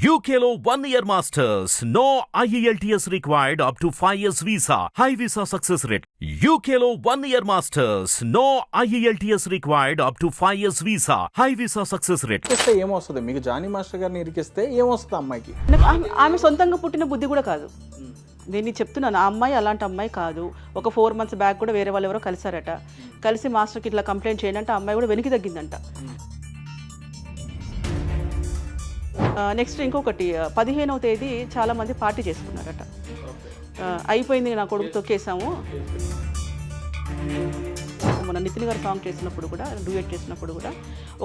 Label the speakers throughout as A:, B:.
A: Year masters. No E IELTS required up to 5 years visa. High visa success rate. UKLO one year masters. No E IELTS required up to 5 years visa. High visa success rate.
B: ఇరికిస్తే ఏమొస్తుంది మీకు Johnny master గారిని ఇరికిస్తే ఏమొస్తుంది అమ్మాయికి
C: ఆమె- సొంతంగా పుట్టిన బుద్ధి కూడా కాదు నేను చెప్తున్నాను ఆ అమ్మాయి అలాంటి అమ్మాయి కాదు ఒక ఫోర్ మంత్స్ బ్యాక్ కూడా వేరే వాళ్ళు ఎవరో కలిసారట కలిసి మాస్టర్కి ఇట్లా కంప్లైంట్ చేయండి అంటే అమ్మాయి కూడా వెనక్కి తగ్గిందంట నెక్స్ట్ ఇంకొకటి పదిహేనవ తేదీ చాలామంది పార్టీ చేసుకున్నారట. అయిపోయింది నా కొడుకు తొక్కేసాము మన నితిన్ గారు సాంగ్ చేసినప్పుడు కూడా డూయట్ చేసినప్పుడు కూడా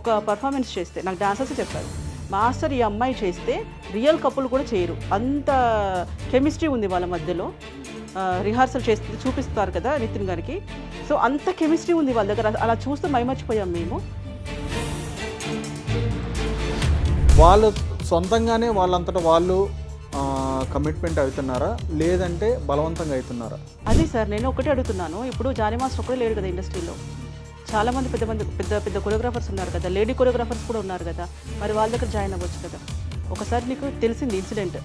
C: ఒక పర్ఫార్మెన్స్ చేస్తే నాకు డాన్సర్స్ చెప్పారు. మాస్టర్ ఈ అమ్మాయి చేస్తే రియల్ కపుల్ కూడా చేయరు. అంత కెమిస్ట్రీ ఉంది వాళ్ళ మధ్యలో. రిహార్సల్ చేస్తే చూపిస్తారు కదా నితిన్ గారికి. సో అంత కెమిస్ట్రీ ఉంది వాళ్ళ దగ్గర. అలా చూస్తూ మైమర్చిపోయాం మేము.
B: వాళ్ళు సొంతంగానే వాళ్ళంతటా వాళ్ళు కమిట్మెంట్ అవుతున్నారా? లేదంటే బలవంతంగా అవుతున్నారా?
C: అదే సార్ నేను ఒకటే అడుగుతున్నాను. ఇప్పుడు జానీ మాస్టర్ ఒకటే లేడు కదా ఇండస్ట్రీలో. చాలా మంది పెద్ద మంది పెద్ద పెద్ద కొరియోగ్రాఫర్స్ ఉన్నారు కదా. లేడీ కొరియోగ్రాఫర్స్ కూడా ఉన్నారు కదా. మరి వాళ్ళ దగ్గర జాయిన్ అవ్వచ్చు కదా. ఒకసారి నీకు తెలిసింది ఇన్సిడెంట్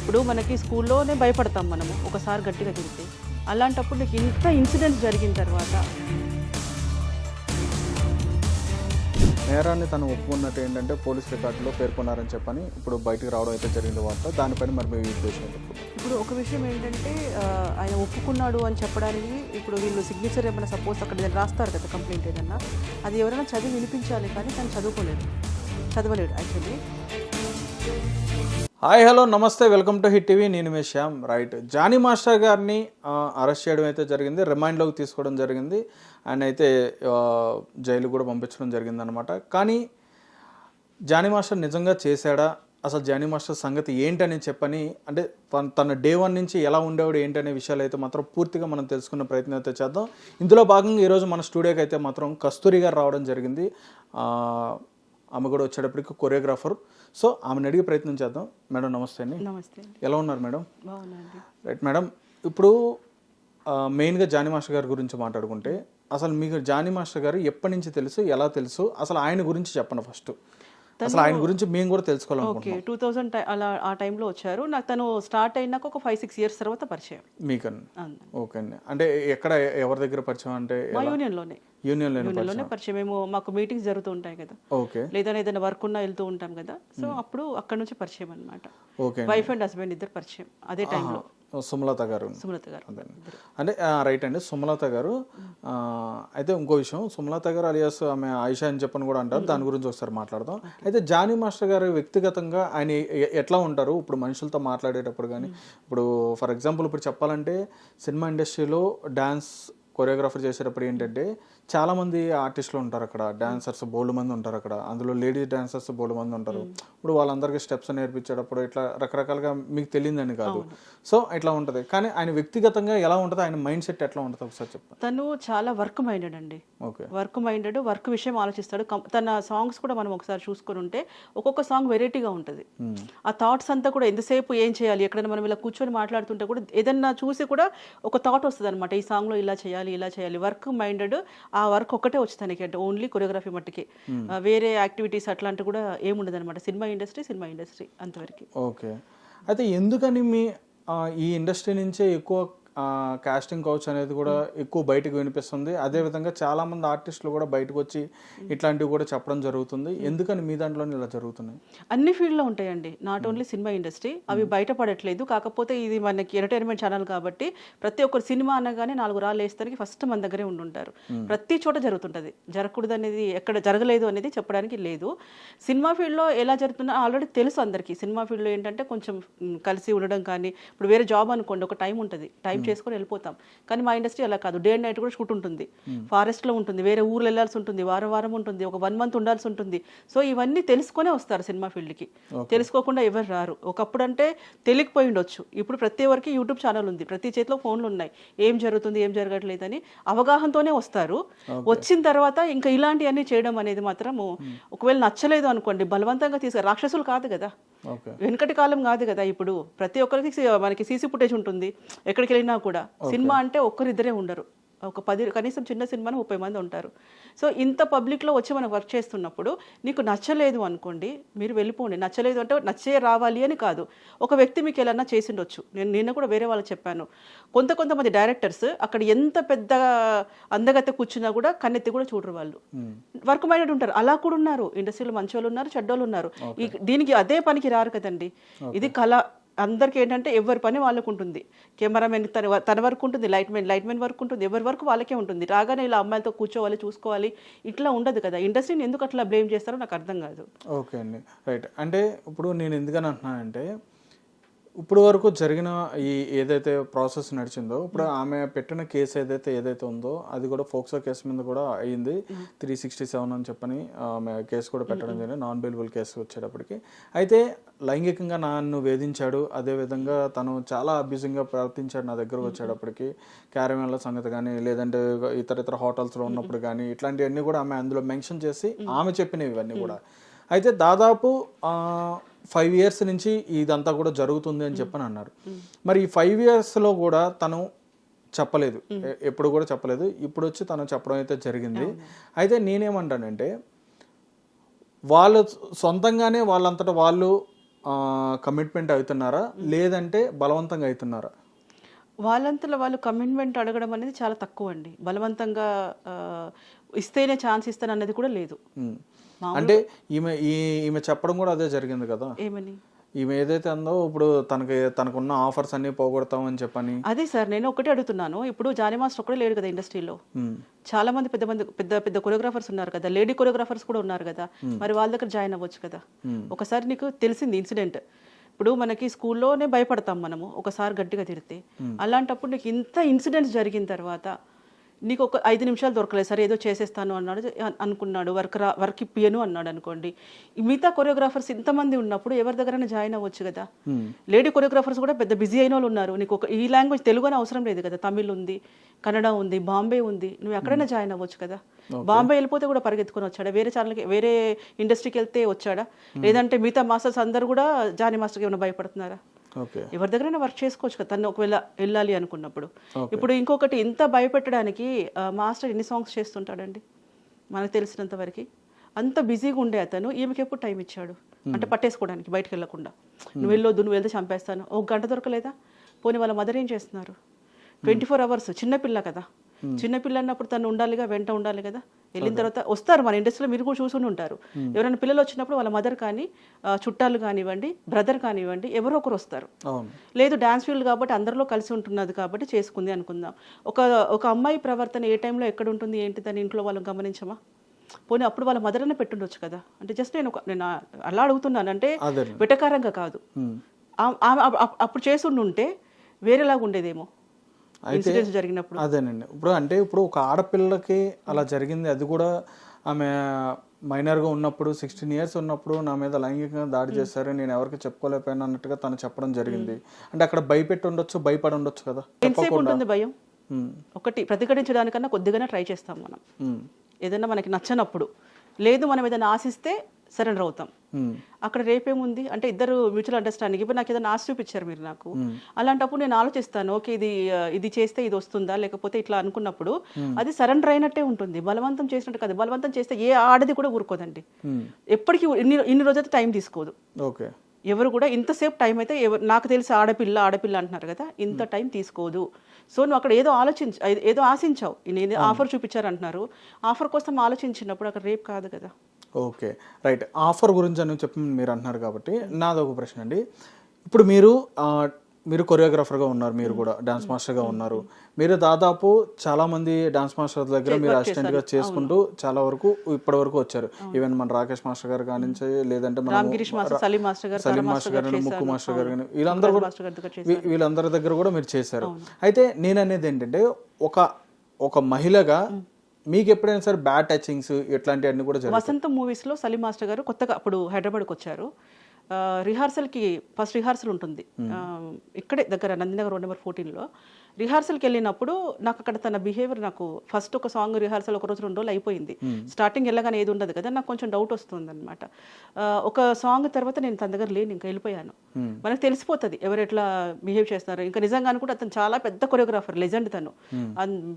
C: ఇప్పుడు మనకి స్కూల్లోనే భయపడతాం మనము ఒకసారి గట్టిగా తిరిగితే అలాంటప్పుడు నీకు ఇంత ఇన్సిడెంట్స్ జరిగిన తర్వాత
B: నేరాన్ని తను ఒప్పుకున్నట్టు ఏంటంటే పోలీస్ రికార్డులో పేర్కొన్నారని చెప్పని ఇప్పుడు బయటకు రావడం అయితే జరిగింది వార్త. దానిపైన మరి మీ ఉద్దేశం ఇప్పుడు?
C: ఒక విషయం ఏంటంటే ఆయన ఒప్పుకున్నాడు అని చెప్పడానికి ఇప్పుడు వీళ్ళు సిగ్నేచర్ ఏమైనా సపోజ్ అక్కడ రాస్తారు కదా కంప్లైంట్ ఏదన్నా అది ఎవరైనా చదివి వినిపించాలి కానీ తను చదువుకోలేదు. చదవలేడు యాక్చువల్లీ
B: హాయ్ హలో నమస్తే వెల్కమ్ టు హిట్ టీవీ. నేను మీ శ్యామ్. రైట్. జానీ మాస్టర్ గారిని అరెస్ట్ చేయడం అయితే జరిగింది. రిమైండ్లోకి తీసుకోవడం జరిగింది. ఆయన అయితే జైలు కూడా పంపించడం జరిగింది అనమాట కానీ జానీ మాస్టర్ నిజంగా చేశాడా? అసలు జానీ మాస్టర్ సంగతి ఏంటని చెప్పని అంటే తన తన డే వన్ నుంచి ఎలా ఉండేవాడు ఏంటనే విషయాలు అయితే మాత్రం పూర్తిగా మనం తెలుసుకున్న ప్రయత్నం అయితే చేద్దాం. ఇందులో భాగంగా ఈరోజు మన స్టూడియోకి అయితే మాత్రం కస్తూరి గారు రావడం జరిగింది. ఆమె కూడా వచ్చేటప్పటికి కొరియోగ్రాఫర్. సో ఆమెను అడిగే ప్రయత్నం చేద్దాం. మేడం నమస్తే అండి.
C: నమస్తే
B: ఎలా ఉన్నారు మేడం? రైట్ మేడం ఇప్పుడు మెయిన్గా జానీ మాస్టర్ గారి గురించి మాట్లాడుకుంటే అసలు మీకు జానీ మాస్టర్ గారు ఎప్పటి నుంచి తెలుసు ఎలా తెలుసు? అసలు ఆయన గురించి చెప్పండి ఫస్ట్. అసలు ఆయన గురించి మేము కూడా తెలుసుకోవాలనుకుంటున్నాం.
C: ఓకే టూ థౌజండ్ అలా ఆ టైంలో వచ్చారు. నాకు తను స్టార్ట్ అయినాక ఒక ఫైవ్ సిక్స్ ఇయర్స్ తర్వాత పరిచయం. అవును.
B: ఓకే అండి. అంటే ఎక్కడ ఎవరి దగ్గర పరిచయం అంటే
C: మా యూనియన్లోనే.
B: యూనియన్లో
C: యూనియన్లోనే పరిచయం. మేము మాకు మీటింగ్స్ జరుగుతూ ఉంటాయి కదా.
B: ఓకే.
C: లేదంటే ఏదైనా వర్క్ ఉన్నా వెళ్తూ ఉంటాం కదా. సో అప్పుడు అక్కడ నుంచి పరిచయం అనమాట
B: ఓకే
C: వైఫ్ అండ్ హస్బెండ్ ఇద్దరు పరిచయం అదే టైంలో.
B: సుమలత గారు.
C: సుమలత గారు.
B: అదే. అంటే రైట్ అండి. సుమలత గారు అయితే ఇంకో విషయం. సుమలత గారు అలియాస్ ఆమె ఆయిషా అని చెప్పని కూడా అంటారు. దాని గురించి ఒకసారి మాట్లాడదాం. అయితే జానీ మాస్టర్ గారు వ్యక్తిగతంగా ఆయన ఎట్లా ఉంటారు? ఇప్పుడు మనుషులతో మాట్లాడేటప్పుడు కానీ ఇప్పుడు ఫర్ ఎగ్జాంపుల్ ఇప్పుడు చెప్పాలంటే సినిమా ఇండస్ట్రీలో డ్యాన్స్ కొరియోగ్రాఫర్ చేసేటప్పుడు ఏంటంటే చాలా మంది ఆర్టిస్టులు ఉంటారు అక్కడ డాన్సర్స్ బోల్డ్ మంది ఉంటారు అక్కడ అందులో లేడీస్ డాన్సర్స్ బోల్డ్ మంది ఉంటారు. ఇప్పుడు వాళ్ళందరికీ స్టెప్స్ నేర్పించేటప్పుడు ఇట్లా రకరకాలుగా మీకు తెలియదని కాదు. సో ఇట్లా ఉంటుంది. కానీ ఆయన వ్యక్తిగతంగా ఎలా ఉంటుంది ఆయన మైండ్ సెట్ ఎట్లా ఉంటుంది ఒకసారి చెప్పండి
C: తను చాలా వర్క్ మైండెడ్ అండి.
B: ఓకే.
C: వర్క్ మైండెడ్ వర్క్ విషయం ఆలోచిస్తాడు. తన సాంగ్స్ కూడా మనం ఒకసారి చూసుకొని ఉంటే ఒక్కొక్క సాంగ్ వెరైటీగా ఉంటుంది. ఆ థాట్స్ అంతా కూడా ఎంతసేపు ఏం చేయాలి? ఎక్కడైనా మనం ఇలా కూర్చొని మాట్లాడుతుంటే కూడా ఏదన్నా చూసి కూడా ఒక థాట్ వస్తుంది అనమాట ఈ సాంగ్లో ఇలా చేయాలి ఇలా చేయాలి. వర్క్ మైండెడ్ ఆ వర్క్ ఒక్కటే వచ్చి తనకి అంటే ఓన్లీ కొరియోగ్రఫీ మట్టుకి. ఆ, వేరే యాక్టివిటీస్ అట్లాంటివి కూడా ఏముండదు అనమాట సినిమా ఇండస్ట్రీ సినిమా ఇండస్ట్రీ అంతవరకు.
B: ఓకే. అయితే ఎందుకని మీ ఈ ఇండస్ట్రీ నుంచే ఎక్కువ కాస్టింగ్ కౌచ్ అనేది కూడా ఎక్కువ బయటకు వినిపిస్తుంది. అదే విధంగా చాలా మంది ఆర్టిస్టులు కూడా బయటకు వచ్చి ఇట్లాంటివి కూడా చెప్పడం జరుగుతుంది. ఎందుకని మీ దాంట్లోనే ఇలా జరుగుతున్నాయి?
C: అన్ని ఫీల్డ్లో ఉంటాయండి. నాట్ ఓన్లీ సినిమా ఇండస్ట్రీ అవి బయటపడట్లేదు. కాకపోతే ఇది మనకి ఎంటర్టైన్మెంట్ ఛానల్ కాబట్టి ప్రతి ఒక్కరు సినిమా అనగానే నాలుగు రాళ్ళు వేస్తానికి ఫస్ట్ మన దగ్గరే ఉండుంటారు. ప్రతి చోట జరుగుతుంటుంది. జరగకూడదు అనేది ఎక్కడ జరగలేదు అనేది చెప్పడానికి లేదు. సినిమా ఫీల్డ్లో ఎలా జరుగుతుందో ఆల్రెడీ తెలుసు అందరికీ. సినిమా ఫీల్డ్లో ఏంటంటే కొంచెం కలిసి ఉండడం కానీ ఇప్పుడు వేరే జాబ్ అనుకోండి ఒక టైం ఉంటుంది. టైం చేసుకొని వెళ్ళిపోతాం. కానీ మా ఇండస్ట్రీ అలా కాదు. డే అండ్ నైట్ కూడా షూట్ ఉంటుంది. ఫారెస్ట్లో ఉంటుంది. వేరే ఊర్లు వెళ్ళాల్సి ఉంటుంది. వారం వారం ఉంటుంది. ఒక వన్ మంత్ ఉండాల్సి ఉంటుంది. సో ఇవన్నీ తెలుసుకొనే వస్తారు సినిమా ఫీల్డ్కి తెలుసుకోకుండా ఎవరు రారు. ఒకప్పుడు అంటే తెలియకపోయి ఉండొచ్చు ఇప్పుడు ప్రతి ఒక్కరికి యూట్యూబ్ ఛానల్ ఉంది. ప్రతి చేతిలో ఫోన్లు ఉన్నాయి. ఏం జరుగుతుంది? ఏం జరగట్లేదని అవగాహనతోనే వస్తారు. వచ్చిన తర్వాత ఇంకా ఇలాంటివన్నీ చేయడం అనేది మాత్రము ఒకవేళ నచ్చలేదు అనుకోండి బలవంతంగా తీసుకు రాక్షసులు కాదు కదా. వెనకటి కాలం కాదు కదా ఇప్పుడు. ప్రతి ఒక్కరికి మనకి సీసీ ఫుటేజ్ ఉంటుంది. ఎక్కడికి వెళ్ళినా కూడా సినిమా అంటే ఒక్కరిద్దరే ఉండరు. ఒక పది కనీసం చిన్న సినిమాని ముప్పై మంది ఉంటారు. సో ఇంత పబ్లిక్లో వచ్చి మనం వర్క్ చేస్తున్నప్పుడు నీకు నచ్చలేదు అనుకోండి మీరు వెళ్ళిపోండి. నచ్చలేదు అంటే నచ్చే రావాలి అని కాదు. ఒక వ్యక్తి మీకు ఎలా చేసిండొచ్చు. నేను నిన్న కూడా వేరే వాళ్ళకి చెప్పాను. కొంత కొంతమంది డైరెక్టర్స్ అక్కడ ఎంత పెద్ద అందగత కూర్చున్నా కూడా కన్నెత్తి కూడా చూడరు వాళ్ళు. వర్క్ మైండెడ్ ఉంటారు. అలా కూడా ఉన్నారు. ఇండస్ట్రీలో మంచి వాళ్ళు ఉన్నారు చెడ్డోళ్ళు ఉన్నారు. దీనికి అదే పనికి రారు కదండి. ఇది కళ అందరికి ఏంటంటే ఎవరి పని వాళ్ళకు ఉంటుంది. కెమెరామెన్ తన తన వరకు ఉంటుంది లైట్ మెన్ లైట్ మెన్ వరకు ఉంటుంది ఎవరి వరకు వాళ్ళకే ఉంటుంది. రాగానే ఇలా అమ్మాయిలతో కూర్చోవాలి చూసుకోవాలి ఇట్లా ఉండదు కదా. ఇండస్ట్రీని ఎందుకు అట్లా బ్లేమ్ చేస్తారో నాకు అర్థం కాదు.
B: ఓకే అండి. రైట్. అంటే ఇప్పుడు నేను ఎందుకని అంటున్నానంటే ఇప్పుడు వరకు జరిగిన ఈ ఏదైతే ప్రాసెస్ నడిచిందో ఇప్పుడు ఆమె పెట్టిన కేసు ఏదైతే ఏదైతే ఉందో అది కూడా ఫోక్సో కేసు మీద కూడా అయ్యింది త్రీ సిక్స్టీ సెవెన్ అని చెప్పని ఆమె కేసు కూడా పెట్టడం జరిగింది. నాన్ బెయిలబుల్ కేసు వచ్చేటప్పటికి. అయితే లైంగికంగా నన్ను వేధించాడు. అదేవిధంగా తను చాలా అబ్యూజింగ్గా ప్రవర్తించాడు నా దగ్గరకు వచ్చేటప్పటికి. క్యారవాన్ల సంగతి కానీ లేదంటే ఇతర ఇతర హోటల్స్లో ఉన్నప్పుడు కానీ ఇట్లాంటివన్నీ కూడా ఆమె అందులో మెన్షన్ చేసి ఆమె చెప్పినవి ఇవన్నీ కూడా. అయితే దాదాపు ఫైవ్ ఇయర్స్ నుంచి ఇదంతా కూడా జరుగుతుంది అని చెప్పని అన్నారు. మరి ఈ ఫైవ్ ఇయర్స్లో కూడా తను చెప్పలేదు. ఎప్పుడు కూడా చెప్పలేదు. ఇప్పుడు వచ్చి తను చెప్పడం అయితే జరిగింది. అయితే నేనేమంటానంటే వాళ్ళు సొంతంగానే వాళ్ళంతటా వాళ్ళు కమిట్మెంట్ అవుతున్నారా? లేదంటే బలవంతంగా అవుతున్నారా?
C: వాళ్ళంతలో వాళ్ళు కమిట్మెంట్ అడగడం అనేది చాలా తక్కువ అండి బలవంతంగా ఇస్తేనే ఛాన్స్ ఇస్తాను అన్నది కూడా లేదు.
B: అంటే ఈమె ఈమె చెప్పడం కూడా అదే జరిగింది కదా.
C: ఏమని?
B: ఈమె ఏదైతే అందో ఇప్పుడు తనకి తనకున్న ఆఫర్స్ అన్ని పోగొడతామని చెప్పని.
C: అదే సార్ నేను ఒకటే అడుగుతున్నాను. ఇప్పుడు జానీ మాస్టర్ ఒకటే లేడు కదా ఇండస్ట్రీలో. చాలా మంది పెద్ద మంది పెద్ద పెద్ద కొరియోగ్రాఫర్స్ ఉన్నారు కదా. లేడీ కొరియోగ్రాఫర్స్ కూడా ఉన్నారు కదా. మరి వాళ్ళ దగ్గర జాయిన్ అవ్వచ్చు కదా. ఒకసారి నీకు తెలిసింది ఇన్సిడెంట్. ఇప్పుడు మనకి స్కూల్లోనే భయపడతాం మనము ఒకసారి గట్టిగా తిడితే. అలాంటప్పుడు నీకు ఇంత ఇన్సిడెంట్స్ జరిగిన తర్వాత నీకు ఒక ఐదు నిమిషాలు దొరకలేదు. సరే ఏదో చేసేస్తాను అన్నాడు. అన్- అనుకున్నాడు. వర్క్ రా వర్క్ ఇప్పియను అన్నాడు అనుకోండి. మిగతా కొరియోగ్రాఫర్స్ ఇంతమంది ఉన్నప్పుడు ఎవరి దగ్గరైనా జాయిన్ అవ్వచ్చు కదా? లేడీ కొరియోగ్రాఫర్స్ కూడా పెద్ద బిజీ అయిన వాళ్ళు ఉన్నారు. నీకు ఒక ఈ లాంగ్వేజ్ తెలుగు అని అవసరం లేదు కదా? తమిళ్ ఉంది కన్నడ ఉంది బాంబే ఉంది. నువ్వు ఎక్కడైనా జాయిన్ అవ్వచ్చు కదా? బాంబే వెళ్ళిపోతే కూడా పరిగెత్తుకొని వచ్చాడా? వేరే ఛానల్కి వేరే ఇండస్ట్రీకి వెళ్తే వచ్చాడా? లేదంటే మిగతా మాస్టర్స్ అందరూ కూడా జానీ మాస్టర్కి ఏమైనా భయపడుతున్నారా? ఎవరి దగ్గరైనా వర్క్ చేసుకోవచ్చు కదా. తను ఒకవేళ వెళ్ళాలి అనుకున్నప్పుడు. ఇప్పుడు ఇంకొకటి ఇంత భయపెట్టడానికి మాస్టర్ ఎన్ని సాంగ్స్ చేస్తుంటాడండి? మనకు తెలిసినంత వరకు. అంత బిజీగా ఉండే అతను ఈమెకి ఎప్పుడు టైం ఇచ్చాడు? అంటే పట్టేసుకోవడానికి బయటకు వెళ్ళకుండా. నువ్వు వెళ్ళొద్దు నువ్వు వెళ్తే చంపేస్తాను. ఒక గంట దొరకలేదా? పోనీ వాళ్ళ మదర్ ఏం చేస్తున్నారు? ట్వంటీ ఫోర్ అవర్స్ చిన్నపిల్ల కదా. చిన్నపిల్ల అన్నప్పుడు తను ఉండాలిగా వెంట ఉండాలి కదా? వెళ్ళిన తర్వాత వస్తారు మన ఇండస్ట్రీలో మీరు కూడా చూసుకుని ఉంటారు. ఎవరైనా పిల్లలు వచ్చినప్పుడు వాళ్ళ మదర్ కానీ చుట్టాలు కానివ్వండి బ్రదర్ కానివ్వండి ఎవరో ఒకరు వస్తారు. లేదు డాన్స్ ఫీల్డ్ కాబట్టి అందరిలో కలిసి ఉంటున్నది కాబట్టి చేసుకుంది అనుకుందాం. ఒక ఒక అమ్మాయి ప్రవర్తన ఏ టైంలో ఎక్కడ ఉంటుంది ఏంటి దాని ఇంట్లో వాళ్ళు గమనించమా? పోనీ అప్పుడు వాళ్ళ మదరనే పెట్టుండొచ్చు కదా? అంటే జస్ట్ నేను ఒక- నేను అలా అడుగుతున్నాను. అంటే వెటకారంగా కాదు. అప్- అప్పుడు చేసుండి ఉంటే వేరేలాగా ఉండేదేమో ఇన్సిడెంట్స్ జరిగినప్పుడు.
B: అదేనండి. ఇప్పుడు అంటే ఇప్పుడు ఒక ఆడపిల్లకి అలా జరిగింది. అది కూడా ఆమె మైనర్గా ఉన్నప్పుడు సిక్స్టీన్ ఇయర్స్ ఉన్నప్పుడు నా మీద లైంగికంగా దాడి చేశారు నేను ఎవరికి చెప్పుకోలేకపోయాను అన్నట్టుగా తను చెప్పడం జరిగింది. అంటే అక్కడ భయపెట్టి ఉండొచ్చు భయపడి ఉండొచ్చు కదా?
C: ఉంటుంది భయం? ఒకటి ప్రతిఘటించడానికన్నా కొద్దిగానే ట్రై చేస్తాం మనం. ఏదైనా మనకి నచ్చనప్పుడు. లేదు మనం ఏదైనా ఆశిస్తే సరెండర్ అవుతాం. అక్కడ రేపేముంది? అంటే ఇద్దరు మ్యూచువల్ అండర్స్టాండింగ్ ఇప్పుడు నాకు ఏదైనా ఆశ చూపించారు మీరు నాకు. అలాంటప్పుడు నేను ఆలోచిస్తాను ఓకే ఇది ఇది చేస్తే ఇది వస్తుందా? లేకపోతే ఇట్లా అనుకున్నప్పుడు అది సరెండర్ అయినట్టే ఉంటుంది. బలవంతం చేసినట్టు కాదు. బలవంతం చేస్తే ఏ ఆడది కూడా ఊరుకోదండి. ఎప్పటికీ ఇన్ని ఇన్ని రోజైతే టైం తీసుకోదు.
B: ఓకే.
C: ఎవరు కూడా ఇంతసేపు టైం అయితే ఎవరు నాకు తెలిసి ఆడపిల్ల ఆడపిల్ల అంటున్నారు కదా ఇంత టైం తీసుకోదు. సో నువ్వు అక్కడ ఏదో ఆలోచించ ఏదో ఆశించావు. నేను ఆఫర్ చూపించారు అంటున్నారు ఆఫర్ కోసం ఆలోచించినప్పుడు అక్కడ రేపు కాదు కదా.
B: ఓకే. రైట్. ఆఫర్ గురించి అని చెప్పి మీరు అంటున్నారు కాబట్టి నాది ఒక ప్రశ్న అండి. ఇప్పుడు మీరు మీరు కొరియోగ్రాఫర్గా ఉన్నారు మీరు కూడా డాన్స్ మాస్టర్గా ఉన్నారు. మీరు దాదాపు చాలా మంది డాన్స్ మాస్టర్ దగ్గర మీరు అసిస్టెంట్గా చేసుకుంటూ చాలా వరకు ఇప్పటి వరకు వచ్చారు. ఈవెన్ మన రాకేష్ మాస్టర్ గారు కానించి లేదంటే మన
C: సలీం మాస్టర్ గారు
B: ముక్కు. మాస్టర్ గారు కానీ. వీళ్ళందరూ కూడా వీళ్ళందరి దగ్గర కూడా మీరు చేశారు. అయితే నేను అనేది ఏంటంటే ఒక ఒక మహిళగా మీకు ఎప్పుడైనా సరే బ్యాడ్ టచింగ్స్ ఇట్లాంటివన్నీ కూడా జరిగాయి
C: వసంత మూవీస్లో సలీం మాస్టర్ గారు కొత్తగా అప్పుడు హైదరాబాద్కి వచ్చారు. రిహార్సల్కి ఫస్ట్ రిహార్సల్ ఉంటుంది. ఇక్కడే దగ్గర నందినగర్ రోడ్ నెంబర్ ఫోర్టీన్లో. రిహార్సల్కి వెళ్ళినప్పుడు నాకు అక్కడ తన బిహేవియర్ నాకు ఫస్ట్ ఒక సాంగ్ రిహార్సల్ ఒక రోజు రెండు రోజులు అయిపోయింది. స్టార్టింగ్ వెళ్ళగానే ఏది ఉండదు కదా నాకు కొంచెం డౌట్ వస్తుంది అనమాట ఒక సాంగ్ తర్వాత నేను తన దగ్గర లేను ఇంకా వెళ్ళిపోయాను. మనకు తెలిసిపోతుంది ఎవరు ఎట్లా బిహేవ్ చేస్తారు ఇంకా నిజంగా అనుకుంటే అతను చాలా పెద్ద కొరియోగ్రాఫర్ లెజెండ్ తను.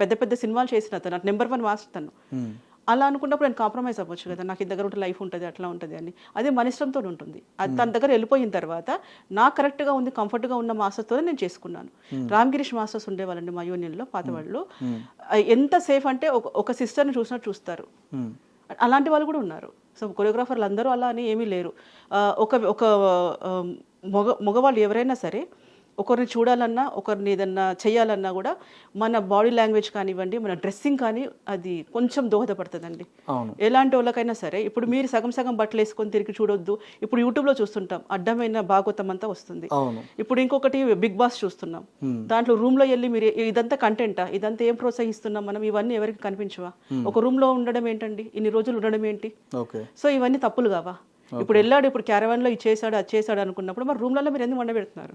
C: పెద్ద పెద్ద సినిమాలు చేసిన తను నెంబర్ వన్ మాస్టర్ తను. అలా అనుకున్నప్పుడు నేను కాంప్రమైజ్ అవ్వచ్చు కదా. నాకు ఈ దగ్గర ఉంటే లైఫ్ ఉంటుంది అట్లా ఉంటుంది అని. అదే మన ఇష్టంతో ఉంటుంది. అది తన దగ్గర వెళ్ళిపోయిన తర్వాత నాకు కరెక్ట్గా ఉంది కంఫర్ట్గా ఉన్న మాస్టర్తో నేను చేసుకున్నాను. రామ్గిరీష్ మాస్టర్స్ ఉండేవాళ్ళండి మా యూనియన్లో పాత వాళ్ళు ఎంత సేఫ్ అంటే ఒక ఒక సిస్టర్ని చూసినట్టు చూస్తారు. అలాంటి వాళ్ళు కూడా ఉన్నారు. సో కొరియోగ్రాఫర్లు అందరూ అలా అని ఏమీ లేరు. ఒక ఒక మగ మగవాళ్ళు ఎవరైనా సరే ఒకరిని చూడాలన్నా ఒకరిని ఏదన్నా చేయాలన్నా కూడా మన బాడీ లాంగ్వేజ్ కానివ్వండి మన డ్రెస్సింగ్ కానీ అది కొంచెం దోహదపడుతుందండి. ఎలాంటి వాళ్ళకైనా సరే ఇప్పుడు మీరు సగం సగం బట్టలు వేసుకొని తిరిగి చూడొద్దు ఇప్పుడు యూట్యూబ్లో చూస్తుంటాం అడ్డమైన భాగవతం అంతా వస్తుంది. ఇప్పుడు ఇంకొకటి బిగ్ బాస్ చూస్తున్నాం. దాంట్లో రూమ్లో వెళ్ళి మీరు ఇదంతా కంటెంటా ఇదంతా ఏం ప్రోత్సహిస్తున్నాం మనం? ఇవన్నీ ఎవరికి కనిపించవా? ఒక రూమ్లో ఉండడం ఏంటండి? ఇన్ని రోజులు ఉండడం ఏంటి? సో ఇవన్నీ తప్పులు కావా? ఇప్పుడు వెళ్ళాడు ఇప్పుడు క్యారవాన్లో ఇది చేశాడు అది చేశాడు అనుకున్నప్పుడు మరి రూమ్లలో మీరు ఎందుకు వండబెడుతున్నారు.